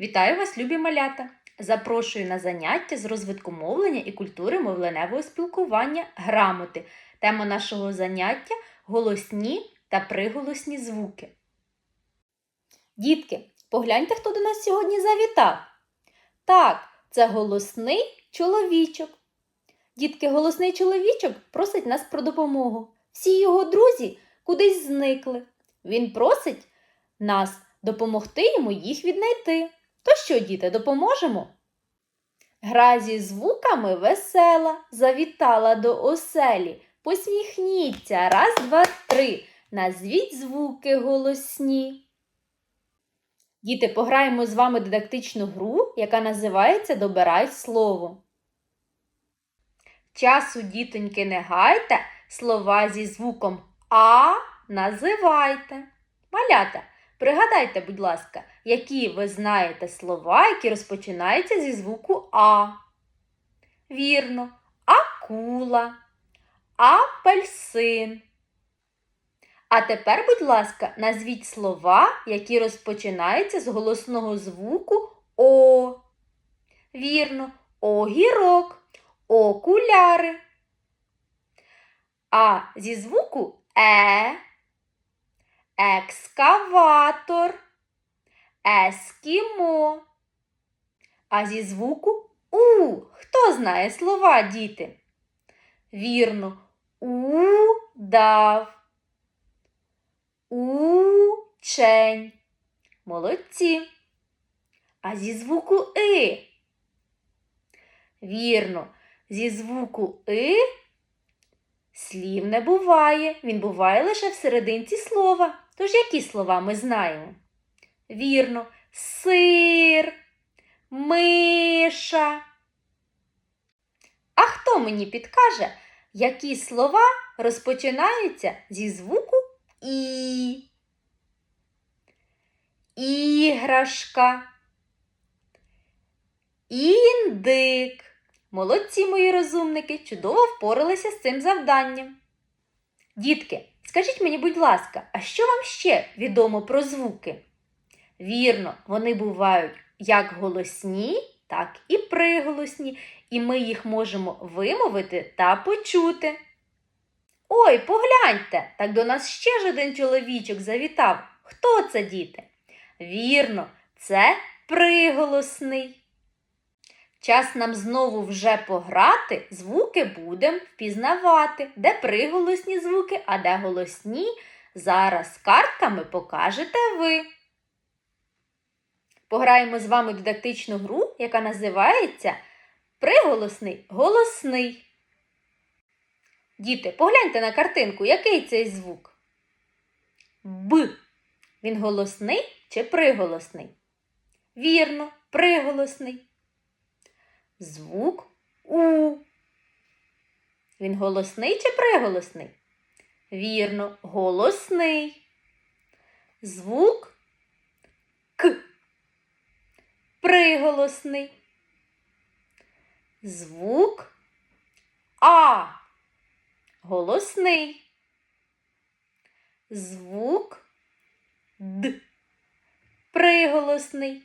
Вітаю вас, любі малята! Запрошую на заняття з розвитку мовлення і культури мовленевого спілкування грамоти. Тема нашого заняття голосні та приголосні звуки. Дітки, погляньте, хто до нас сьогодні завітав. Так, це голосний чоловічок. Дітки, голосний чоловічок просить нас про допомогу. Всі його друзі кудись зникли. Він просить нас допомогти йому їх віднайти. То що, діти, допоможемо? Гра зі звуками весела, завітала до оселі. Посміхніться, раз, два, три. Назвіть звуки голосні. Діти, пограємо з вами дидактичну гру, яка називається Добирай слово. Часу, дітоньки, не гайте, слова зі звуком А називайте. Малята, пригадайте, будь ласка, які ви знаєте слова, які розпочинаються зі звуку А. Вірно, акула, апельсин. А тепер, будь ласка, назвіть слова, які розпочинаються з голосного звуку О. Вірно, огірок, окуляри. А зі звуку Е, екскаватор, ескімо. А зі звуку У. Хто знає слова, діти? Вірно, удав, учень. Молодці. А зі звуку И. Вірно, зі звуку И слів не буває. Він буває лише в слова. Тож які слова ми знаємо? Вірно, сир, миша. А хто мені підкаже, які слова розпочинаються зі звуку І? Іграшка. Індик. Молодці мої розумники, чудово впоралися з цим завданням. Дітки, скажіть мені, будь ласка, а що вам ще відомо про звуки? Вірно, вони бувають як голосні, так і приголосні, і ми їх можемо вимовити та почути. Ой, погляньте, так до нас ще ж один чоловічок завітав. Хто це, діти? Вірно, це приголосний. Час нам знову вже пограти, звуки будемо впізнавати, де приголосні звуки, а де голосні. Зараз картками покажете ви. Пограємо з вами дидактичну гру, яка називається Приголосний голосний. Діти, погляньте на картинку, який цей звук? Б. Він голосний чи приголосний? Вірно, приголосний. Звук У. Він голосний чи приголосний? Вірно, голосний. Звук К. Приголосний. Звук А. Голосний. Звук Д. Приголосний.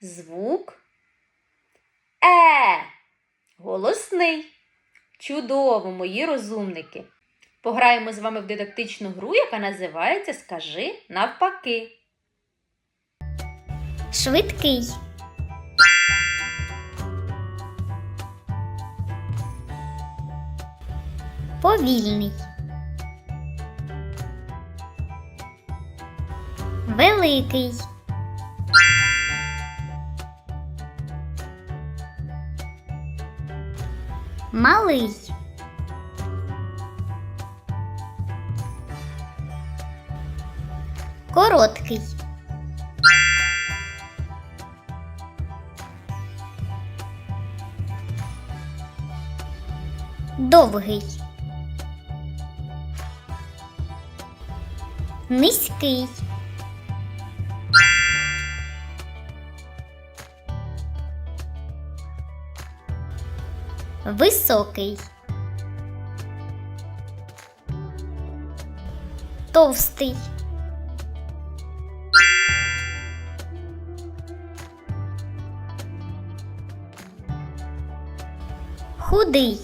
Звук Е. Голосний. Чудово, мої розумники. Пограємо з вами в дидактичну гру, яка називається Скажи навпаки. Швидкий. Повільний. Великий. Малий. Короткий. довгий, низький, високий, товстий. Худий.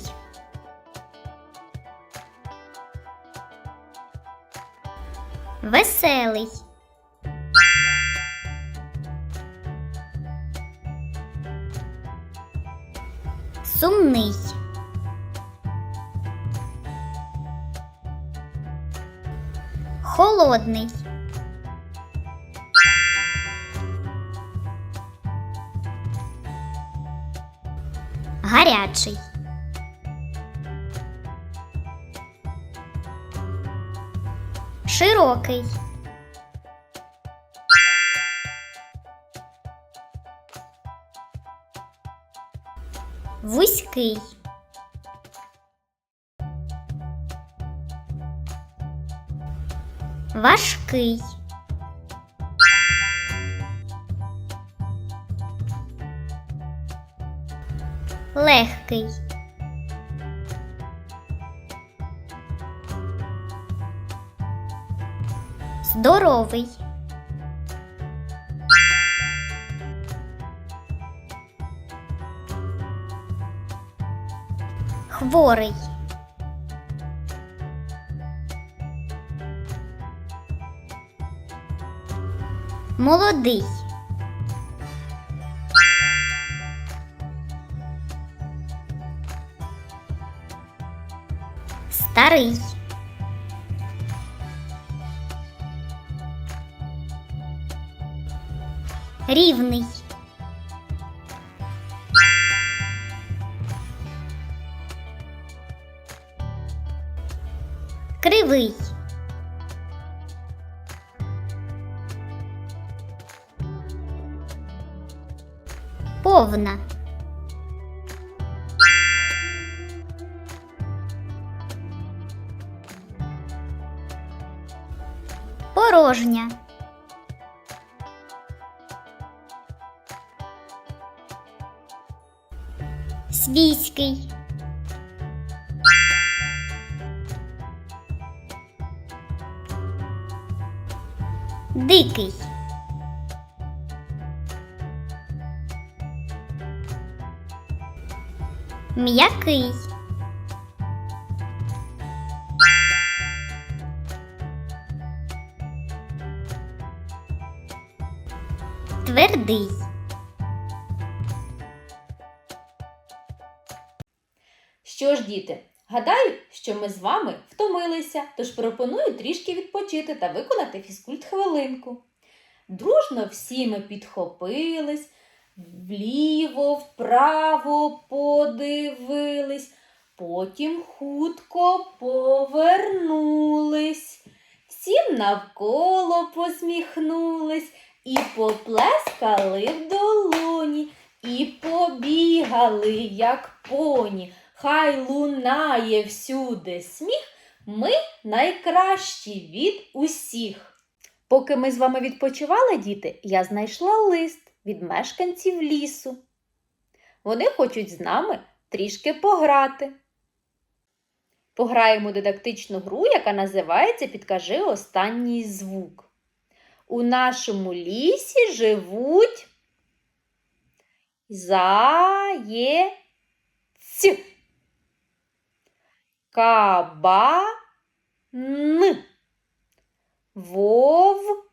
Веселий. Сумний. Холодний. Гарячий. Широкий. Вузький. Важкий. Легкий. Здоровий. Хворий. Молодий. Старий. Рівний. Кривий. Повна. Порожня. Свійський. Дикий. М'який. Твердий. Що ж, діти, гадаю, що ми з вами втомилися, тож пропоную трішки відпочити та виконати фізкульт хвилинку. Дружно всі ми підхопились, вліво, вправо подивились, потім хутко повернулись, всім навколо посміхнулись і поплескали в долоні, і побігали, як поні. Хай лунає всюди сміх, ми найкращі від усіх. Поки ми з вами відпочивали, діти, я знайшла лист від мешканців лісу. Вони хочуть з нами трішки пограти. Пограємо дидактичну гру, яка називається Підкажи останній звук. У нашому лісі живуть заєці. Кабан. Вовк.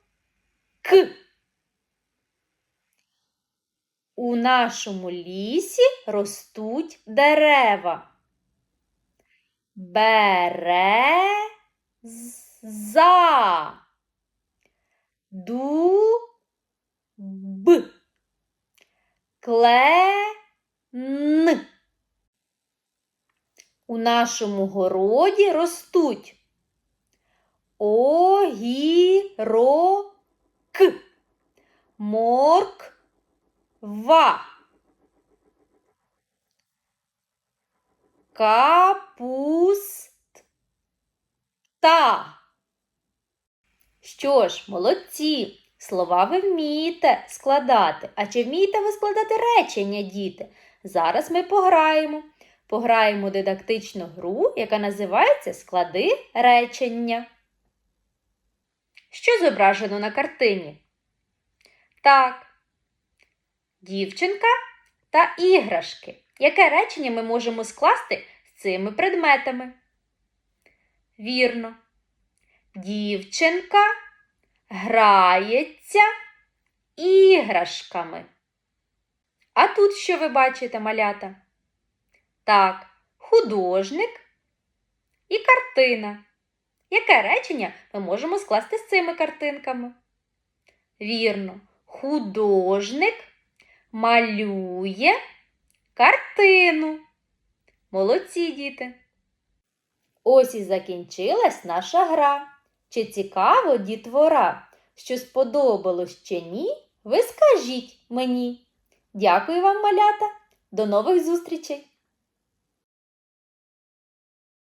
У нашому лісі ростуть дерева. Береза. Дуб. Клен. У нашому городі ростуть огірок, морква, капуста. Що ж, молодці, слова ви вмієте складати. А чи вмієте ви складати речення, діти? Зараз ми пограємо. Пограємо дидактичну гру, яка називається Склади речення. Що зображено на картині? Так, дівчинка та іграшки. Яке речення ми можемо скласти з цими предметами? Вірно. Дівчинка грається іграшками. А тут що ви бачите, малята? Так, художник і картина. Яке речення ми можемо скласти з цими картинками? Вірно, художник малює картину. Молодці діти. Ось і закінчилась наша гра. Чи цікаво, дітвора, що сподобалось чи ні? Ви скажіть мені. Дякую вам, малята. До нових зустрічей!